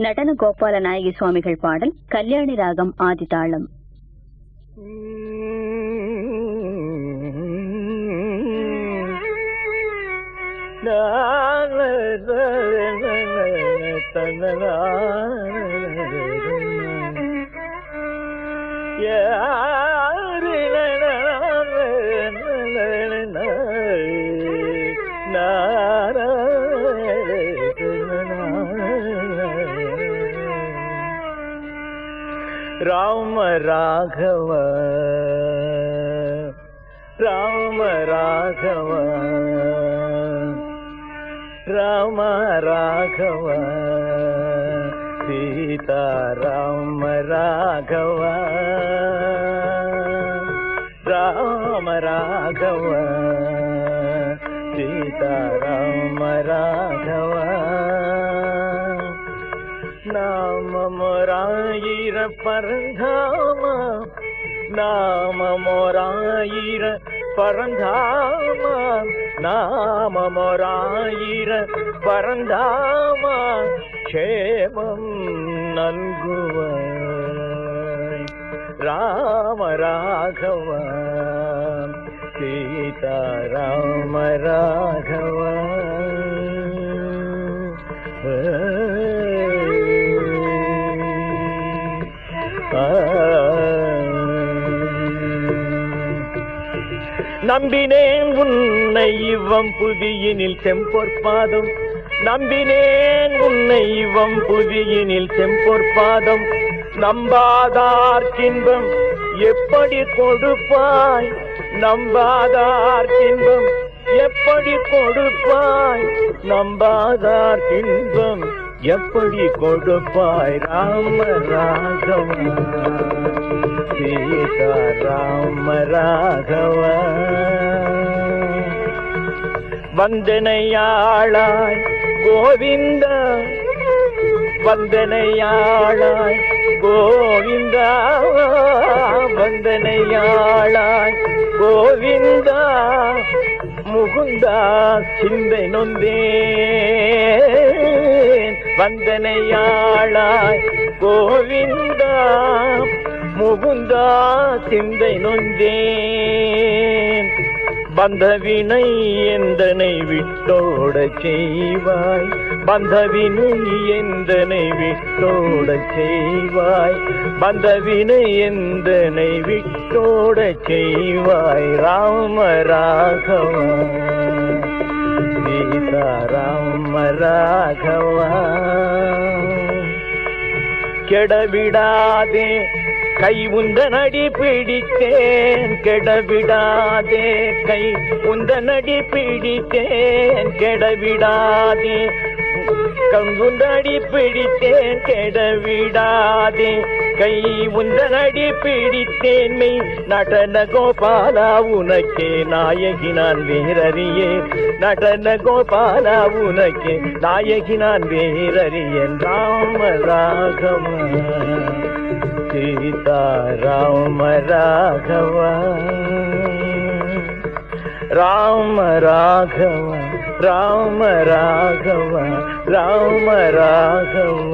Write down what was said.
நடன கோபால நாயகி சுவாமிகள் பாடல் கல்யாணி ராகம் ஆதிதாளம் Yeah. ராம ராகவ ராம ராகவ ராம ராகவ சீதா ராம ராகவ ராம ராகவ சீதா ராம ராகவ மோராயிர பரந்தாமா நாம மோராயிர பரந்தாமா நாம மோராயிர பரந்தாமா க்ஷேமம் நல்குவ ராம ராகவ சீதா ராம ராகவ நம்பினேன் உன்னை இவ்வம் புதியினில் செம்பொற்பாதம் நம்பினேன் உன்னை இவ்வம் புதியினில் செம்பொற்பாதம் நம்பாதார்க்கின்பம் எப்படி கொடுப்பாய்? நம்பாதார்க்கின்பம் எப்படி கொடுப்பாய்? நம்பாதார் இன்பம் எப்படி கொடுப்பாய்? ராம ராகவ சீதா. ராம ராகவ வந்தனையாளாய் கோவிந்த. வந்தனையாளாய் கோவிந்தா. வந்தனையாளாய் கோவிந்தா. முகுந்தா சிந்தை நொந்தேன். வந்தனையாளாய் கோவிந்தா. முகுந்தா சிந்தை நொந்தேன் பந்தவினை எந்தனை விட்டோட செய்வாய்? பந்தவினை எந்தனை விட்டோட செய்வாய்? பந்தவினை எந்தனை விட்டோட செய்வாய்? ராம ராகவா. சீதா ராம ராகவா. கெடவிடாதே. கை உந்தனடி பிடித்தேன் கெடவிடாதே. கை உந்தனடி பிடித்தேன் கெடவிடாதே. கங்குந்தடி பிடித்தேன் கெடவிடாதே. கை உந்தனடி பிடித்தேன் மெய் நடன கோபாலா உனக்கே நாயகி நான் வேறறியே. நடன கோபாலா உனக்கே நாயகி நான் வேறறியன் ராம ராகவ சீதா ராம ராகவ ராம ராகவ ராம ராகவ ராம ராகவ